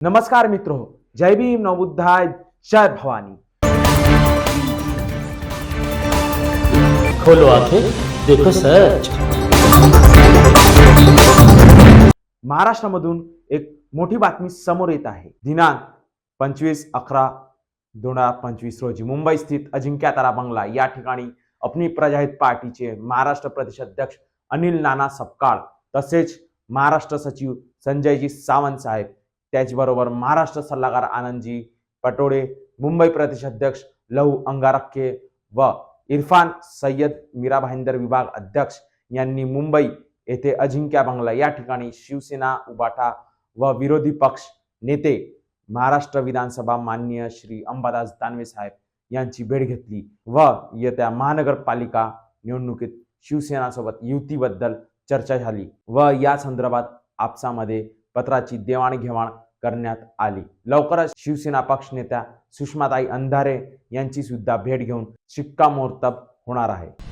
नमस्कार मित्र जय भीम नवबुद्धाय जय भवानी। खोलो आंखें देखो सच महाराष्ट्रामधून एक मोठी बातमी समोर येत आहे. दिनांक पंचवीस अकरा दोन हजार पंचवीस रोजी मुंबई स्थित अजिंक्यतारा बंगला या ठिकाणी अपनी प्रजाहित पार्टीचे महाराष्ट्र प्रदेश अध्यक्ष अनिल नाना सपकाळ तसेच महाराष्ट्र सचिव संजयजी सावंत साहेब त्याचबरोबर महाराष्ट्र सल्लागार आनंदजी पटोळे मुंबई प्रदेश अध्यक्ष लहू अंगारक्के व इरफान सय्यद मीरा भाईंदर विभाग अध्यक्ष यांनी मुंबई येथे अजिंक्या बंगला या ठिकाणी शिवसेना उबाटा व विरोधी पक्ष नेते महाराष्ट्र विधानसभा माननीय श्री अंबादास दानवे साहेब यांची भेट घेतली व येत्या महानगरपालिका निवडणुकीत शिवसेनासोबत युतीबद्दल चर्चा झाली व या संदर्भात आपसामध्ये पत्राची देवाणघेवाण करण्यात आली. लवकरच शिवसेना पक्ष नेत्या सुषमाताई अंधारे यांची सुद्धा भेट घेऊन शिक्कामोर्तब होणार आहे.